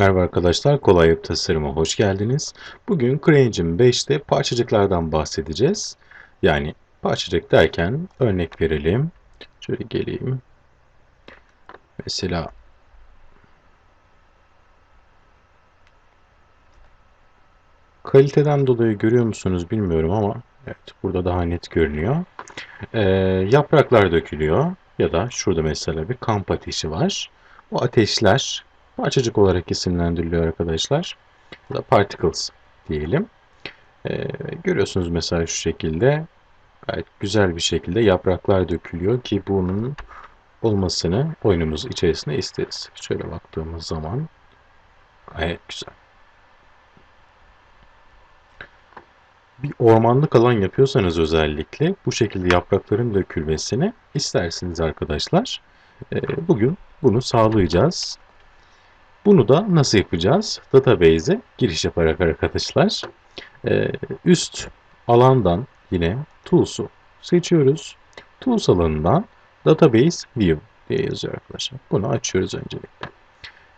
Merhaba arkadaşlar, Kolay Web Tasarım'a hoş geldiniz. Bugün CryEngine 5'te parçacıklardan bahsedeceğiz. Yani parçacık derken örnek verelim. Şöyle geleyim. Mesela kaliteden dolayı görüyor musunuz bilmiyorum ama evet burada daha net görünüyor. Ee, yapraklar dökülüyor ya da şurada mesela bir kamp ateşi var. O ateşler parçacık olarak isimlendiriliyor arkadaşlar. Ya da particles diyelim. Ee, görüyorsunuz mesela şu şekilde gayet güzel bir şekilde yapraklar dökülüyor ki bunun olmasını oyunumuz içerisinde isteriz. Şöyle baktığımız zaman gayet güzel. Bir ormanlık alan yapıyorsanız özellikle bu şekilde yaprakların dökülmesini istersiniz arkadaşlar. Ee, bugün bunu sağlayacağız. Bunu da nasıl yapacağız? Database'e giriş yaparak arkadaşlar. Ee, üst alandan yine Tools'u seçiyoruz. Tools alanından Database View diye yazıyor arkadaşlar. Bunu açıyoruz öncelikle.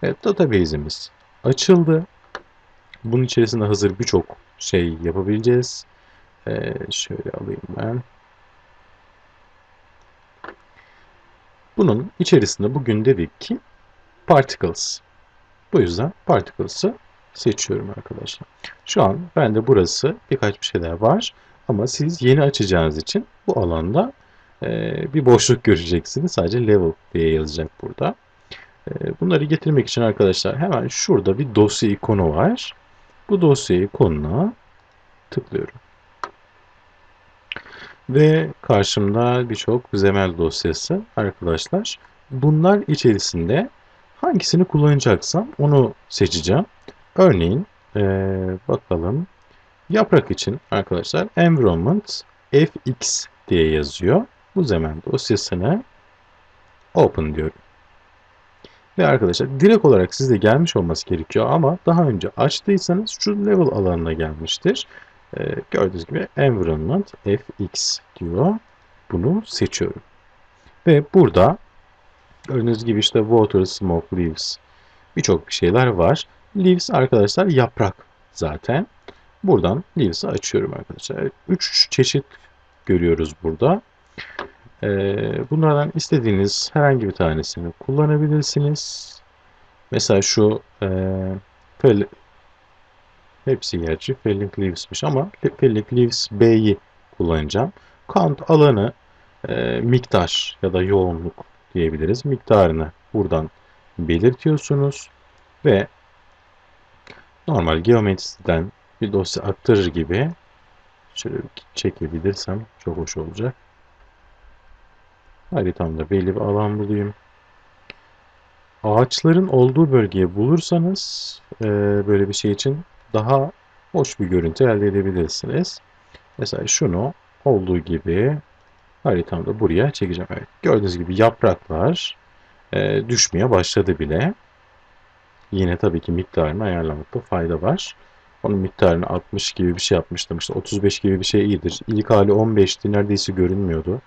Evet, database'imiz açıldı. Bunun içerisinde hazır birçok şey yapabileceğiz. Ee, şöyle alayım ben. Bunun içerisinde bugün dedik ki particles. Bu yüzden particles'ı seçiyorum arkadaşlar. Şu an bende burası birkaç bir şeyler var. Ama siz yeni açacağınız için bu alanda e, bir boşluk göreceksiniz. Sadece level diye yazacak burada. E, bunları getirmek için arkadaşlar hemen şurada bir dosya ikonu var. Bu dosya ikonuna tıklıyorum. Ve karşımda birçok XML dosyası arkadaşlar. Bunlar içerisinde hangisini kullanacaksam onu seçeceğim. Örneğin ee, bakalım yaprak için arkadaşlar environment fx diye yazıyor. Bu zaman dosyasını open diyorum. Ve arkadaşlar direkt olarak sizde gelmiş olması gerekiyor ama daha önce açtıysanız şu level alanına gelmiştir. Ee, gördüğünüz gibi environment fx diyor. Bunu seçiyorum. Ve burada gördüğünüz gibi işte water, smoke, leaves birçok şeyler var. Leaves arkadaşlar yaprak zaten. Buradan leaves'i açıyorum arkadaşlar. 3 çeşit görüyoruz burada. Ee, bunlardan istediğiniz herhangi bir tanesini kullanabilirsiniz. Mesela şu e, fel, hepsi gerçi Felling Leaves'miş ama Felling Leaves B'yi kullanacağım. Count alanı e, miktar ya da yoğunluk diyebiliriz. Miktarını buradan belirtiyorsunuz ve normal geometriden bir dosya aktarır gibi şöyle çekebilirsem çok hoş olacak. Haritamda belli bir alan bulayım. Ağaçların olduğu bölgeyi bulursanız e, böyle bir şey için daha hoş bir görüntü elde edebilirsiniz. Mesela şunu olduğu gibi haritamda buraya çekeceğim. Evet, gördüğünüz gibi yapraklar e, düşmeye başladı bile. Yine tabii ki miktarını ayarlamakta fayda var. Onun miktarını 60 gibi bir şey yapmıştım. İşte 35 gibi bir şey iyidir. İlk hali 15'ti. Neredeyse görünmüyordu.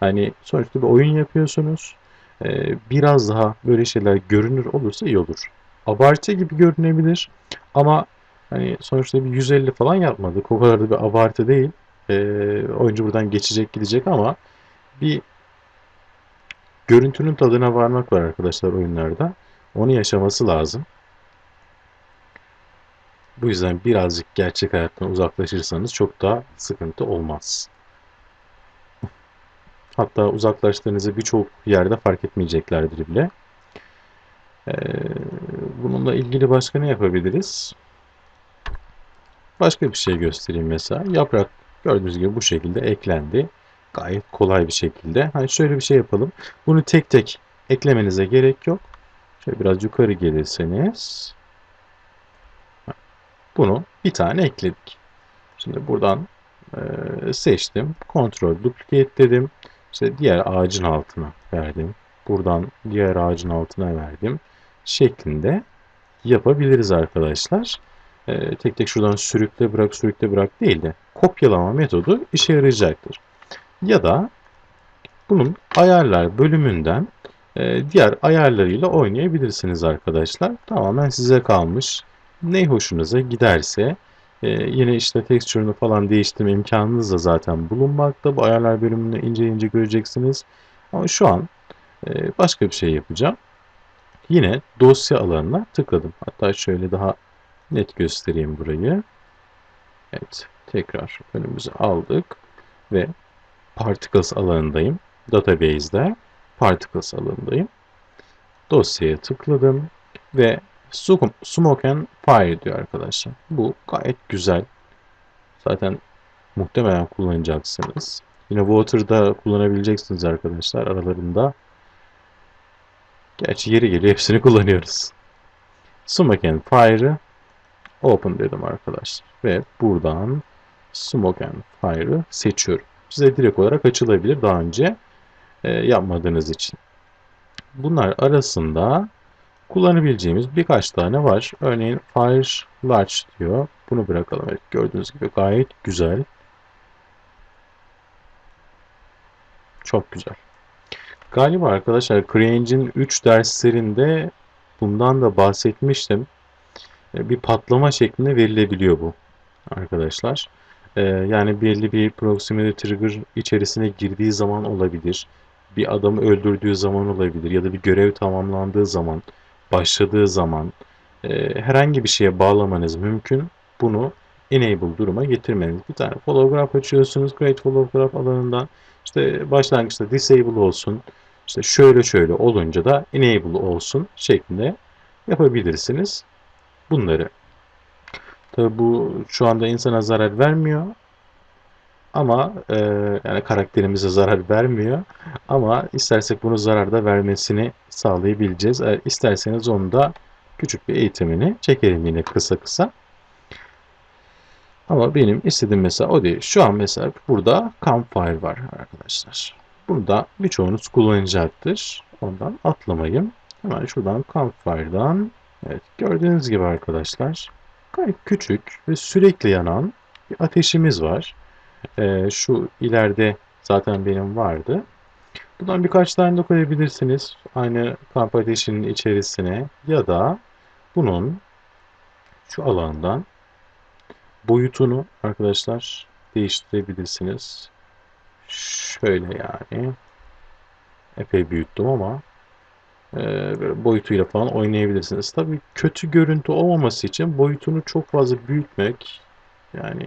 Hani sonuçta bir oyun yapıyorsunuz. Ee, biraz daha böyle şeyler görünür olursa iyi olur. Abartı gibi görünebilir. Ama hani sonuçta bir 150 falan yapmadık. O kadar da bir abartı değil. Ee, oyuncu buradan geçecek gidecek ama bir görüntünün tadına varmak var arkadaşlar oyunlarda. Onu yaşaması lazım. Bu yüzden birazcık gerçek hayattan uzaklaşırsanız çok daha sıkıntı olmaz. Hatta uzaklaştığınızı birçok yerde fark etmeyeceklerdir bile. Ee, bununla ilgili başka ne yapabiliriz? Başka bir şey göstereyim mesela. Yaprak gördüğünüz gibi bu şekilde eklendi. Gayet kolay bir şekilde. Hani şöyle bir şey yapalım. Bunu tek tek eklemenize gerek yok. Şöyle biraz yukarı gelirseniz bunu bir tane ekledik. Şimdi buradan e, seçtim. Kontrol duplicate dedim. İşte diğer ağacın altına verdim. Buradan diğer ağacın altına verdim. Şeklinde yapabiliriz arkadaşlar. E, tek tek şuradan sürükle bırak sürükle bırak değil de kopyalama metodu işe yarayacaktır. Ya da bunun ayarlar bölümünden e, diğer ayarlarıyla oynayabilirsiniz arkadaşlar. Tamamen size kalmış. Ne hoşunuza giderse e, yine işte texture'ını falan değiştirme imkanınız da zaten bulunmakta. Bu ayarlar bölümünü ince ince göreceksiniz. Ama şu an e, başka bir şey yapacağım. Yine dosya alanına tıkladım. Hatta şöyle daha net göstereyim burayı. Evet, tekrar önümüze aldık ve Particles alanındayım. Database'de Particles alanındayım. Dosyaya tıkladım ve Smoke and Fire diyor arkadaşlar. Bu gayet güzel. Zaten muhtemelen kullanacaksınız. Yine Water'da kullanabileceksiniz arkadaşlar aralarında. Gerçi yeri geliyor hepsini kullanıyoruz. Smoke and Fire'ı Open dedim arkadaşlar. Ve buradan Smoke and Fire'ı seçiyorum. Size direkt olarak açılabilir daha önce e, yapmadığınız için. Bunlar arasında kullanabileceğimiz birkaç tane var. Örneğin Fire Large diyor. Bunu bırakalım. Evet, gördüğünüz gibi gayet güzel. Çok güzel. Galiba arkadaşlar CryEngine 3 derslerinde bundan da bahsetmiştim. E, bir patlama şeklinde verilebiliyor bu arkadaşlar. E, yani belli bir proximity trigger içerisine girdiği zaman olabilir. Bir adamı öldürdüğü zaman olabilir ya da bir görev tamamlandığı zaman, başladığı zaman e, herhangi bir şeye bağlamanız mümkün. Bunu enable duruma getirmeniz. Bir tane follow graph açıyorsunuz. Create follow graph alanından. İşte başlangıçta disable olsun. İşte şöyle şöyle olunca da enable olsun şeklinde yapabilirsiniz bunları. Tabi bu şu anda insana zarar vermiyor. Ama e, yani karakterimize zarar vermiyor. Ama istersek bunu zarar da vermesini sağlayabileceğiz. Eğer isterseniz onu da küçük bir eğitimini çekelim yine kısa kısa. Ama benim istediğim mesela o değil. Şu an mesela burada campfire var arkadaşlar. Bunu da birçoğunuz kullanacaktır. Ondan atlamayın. Hemen şuradan campfire'dan evet, gördüğünüz gibi arkadaşlar gayet küçük ve sürekli yanan bir ateşimiz var. Ee, şu ileride zaten benim vardı. Bundan birkaç tane de koyabilirsiniz. Aynı kamp ateşinin içerisine ya da bunun şu alandan boyutunu arkadaşlar değiştirebilirsiniz. Şöyle yani. Epey büyüttüm ama e, boyutuyla falan oynayabilirsiniz. Tabii kötü görüntü olmaması için boyutunu çok fazla büyütmek yani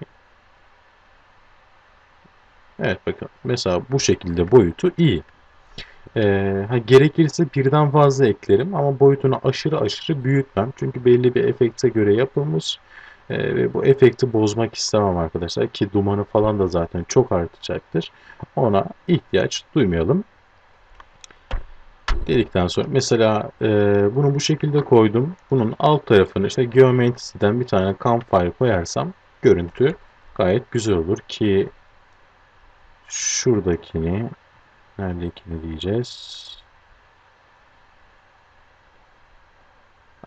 Evet bakın mesela bu şekilde boyutu iyi. Ee, ha, gerekirse birden fazla eklerim ama boyutunu aşırı aşırı büyütmem. Çünkü belli bir efekte göre yapılmış. Ee, ve bu efekti bozmak istemem arkadaşlar ki dumanı falan da zaten çok artacaktır. Ona ihtiyaç duymayalım. Dedikten sonra mesela e, bunu bu şekilde koydum. Bunun alt tarafını işte Geometri'den bir tane campfire koyarsam görüntü gayet güzel olur ki şuradakini neredekini diyeceğiz.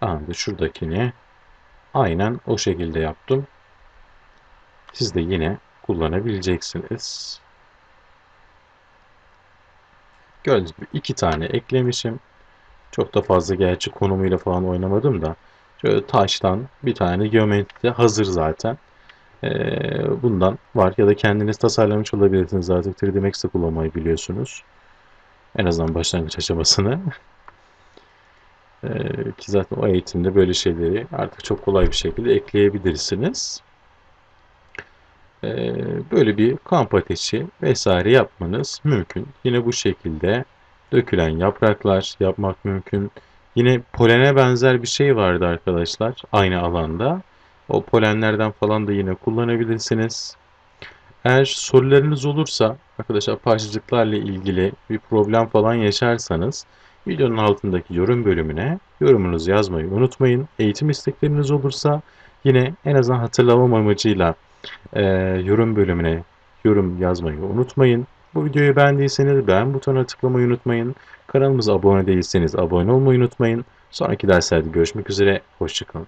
Aha da şuradakini aynen o şekilde yaptım. Siz de yine kullanabileceksiniz. Gördüğünüz gibi iki tane eklemişim. Çok da fazla gerçi konumuyla falan oynamadım da. Şöyle taştan bir tane geometri hazır zaten. Ee, bundan var ya da kendiniz tasarlamış olabilirsiniz artık 3D Max'te kullanmayı biliyorsunuz. En azından başlangıç aşamasını. Ee, ki zaten o eğitimde böyle şeyleri artık çok kolay bir şekilde ekleyebilirsiniz. Ee, böyle bir kamp ateşi vesaire yapmanız mümkün. Yine bu şekilde dökülen yapraklar yapmak mümkün. Yine polene benzer bir şey vardı arkadaşlar aynı alanda. O polenlerden falan da yine kullanabilirsiniz. Eğer sorularınız olursa arkadaşlar parçacıklarla ilgili bir problem falan yaşarsanız videonun altındaki yorum bölümüne yorumunuzu yazmayı unutmayın. Eğitim istekleriniz olursa yine en azından hatırlamam amacıyla e, yorum bölümüne yorum yazmayı unutmayın. Bu videoyu beğendiyseniz beğen butonuna tıklamayı unutmayın. Kanalımıza abone değilseniz abone olmayı unutmayın. Sonraki derslerde görüşmek üzere. Hoşçakalın.